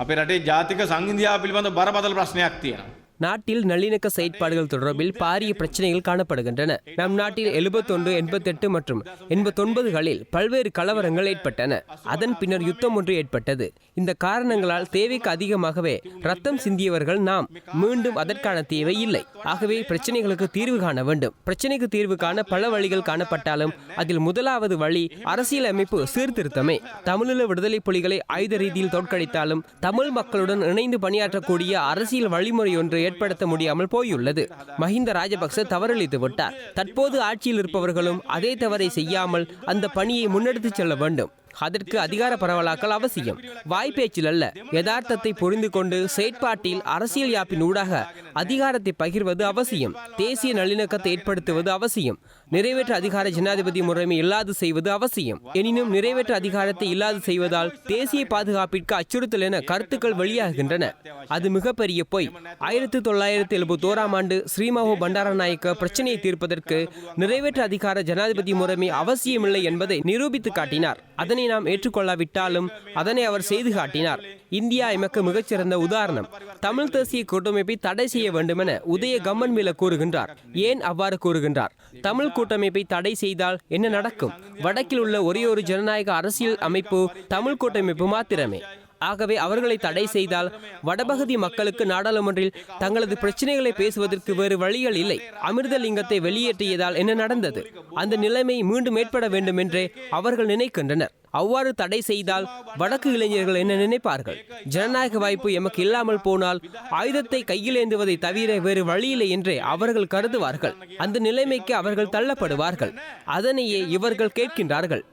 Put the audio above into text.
අපේ රටේ ජාතික සංහිඳියාව පිළිබඳ බරපතල ප්‍රශ්නයක් තියෙනවා. நாட்டில் நல்லிணக்க செயற்பாடுகள் தொடர்பில் பாரிய பிரச்சனைகள் காணப்படுகின்றன. நம் நாட்டில் எழுபத்தொன்று எண்பத்தெட்டு மற்றும் எண்பத்தொன்பதுகளில் பல்வேறு கலவரங்கள் ஏற்பட்டன. அதன் பின்னர் யுத்தம் ஒன்று ஏற்பட்டது. இந்த காரணங்களால் தேவைக்கு அதிகமாகவே ரத்தம் சிந்தியவர்கள் நாம் மீண்டும் அதற்கான தேவை இல்லை. ஆகவே பிரச்சனைகளுக்கு தீர்வு காண வேண்டும். பிரச்சனைக்கு தீர்வு காண பல வழிகள் காணப்பட்டாலும் அதில் முதலாவது வழி அரசியலமைப்பு சீர்திருத்தமே. தமிழீழ விடுதலை புலிகளை ஆயுத ரீதியில் தோற்கடித்தாலும் தமிழ் மக்களுடன் இணைந்து பணியாற்றக்கூடிய அரசியல் வழிமுறை ஒன்று ஏற்படுத்த முடியாமல் போயுள்ளது. மஹிந்த ராஜபக்ச தவறளித்து விட்டார். தற்போது ஆட்சியில் இருப்பவர்களும் அதே தவறை செய்யாமல் அந்த பணியை முன்னெடுத்துச் செல்ல வேண்டும். அதற்கு அதிகார பரவலாக்கல் அவசியம். வாய்ப்பேச்சில் அல்ல யதார்த்தத்தை புரிந்து கொண்டு செயற்பாட்டில் அரசியல் யாப்பின் ஊடாக அதிகாரத்தை பகிர்வது அவசியம். தேசிய நல்லிணக்கத்தை ஏற்படுத்துவது அவசியம். நிறைவேற்ற அதிகார ஜனாதிபதி முறைமை இல்லாது செய்வது அவசியம். எனினும் நிறைவேற்ற அதிகாரத்தை இல்லாது செய்வதால் தேசிய பாதுகாப்பிற்கு அச்சுறுத்தல் என கருத்துக்கள் வெளியாகின்றன. அது மிகப்பெரிய பொய். ஆயிரத்தி தொள்ளாயிரத்தி எழுபத்தோராம் ஆண்டு ஸ்ரீமாவோ பண்டாரநாயக்க பிரச்சனையை தீர்ப்பதற்கு நிறைவேற்ற அதிகார ஜனாதிபதி முறைமை அவசியமில்லை என்பதை நிரூபித்து காட்டினார். அதனை நாம் ஏற்றுக்கொள்ளாவிட்டாலும் அதனை அவர் செய்து காட்டினார். இந்தியா எமக்கு மிகச்சிறந்த உதாரணம். தமிழ் தேசிய கூட்டமைப்பை தடை செய்ய வேண்டுமென உதய கம்மன்மேல கூறுகின்றார். ஏன் அவ்வாறு கூறுகின்றார்? தமிழ் கூட்டமைப்பை தடை செய்தால் என்ன நடக்கும்? வடக்கில் உள்ள ஒரே ஒரு ஜனநாயக அரசியல் அமைப்பு தமிழ் கூட்டமைப்பு மாத்திரமே. ஆகவே அவர்களை தடை செய்தால் வடபகுதி மக்களுக்கு நாடாளுமன்றில் தங்களது பிரச்சனைகளை பேசுவதற்கு வேறு வழிகள் இல்லை. அமிர்தலிங்கத்தை வெளியேற்றியதால் என்ன நடந்தது? அந்த நிலைமை மீண்டும் ஏற்பட வேண்டும் என்றே அவர்கள் நினைக்கின்றனர். அவ்வாறு தடை செய்தால் வடக்கு இளைஞர்கள் என்ன நினைப்பார்கள்? ஜனநாயக வாய்ப்பு எமக்கு இல்லாமல் போனால் ஆயுதத்தை கையில் ஏந்துவதை தவிர வேறு வழியில்லை என்றே அவர்கள் கருதுவார்கள். அந்த நிலைமைக்கு அவர்கள் தள்ளப்படுவார்கள். அதனையே இவர்கள் கேட்கின்றார்கள்.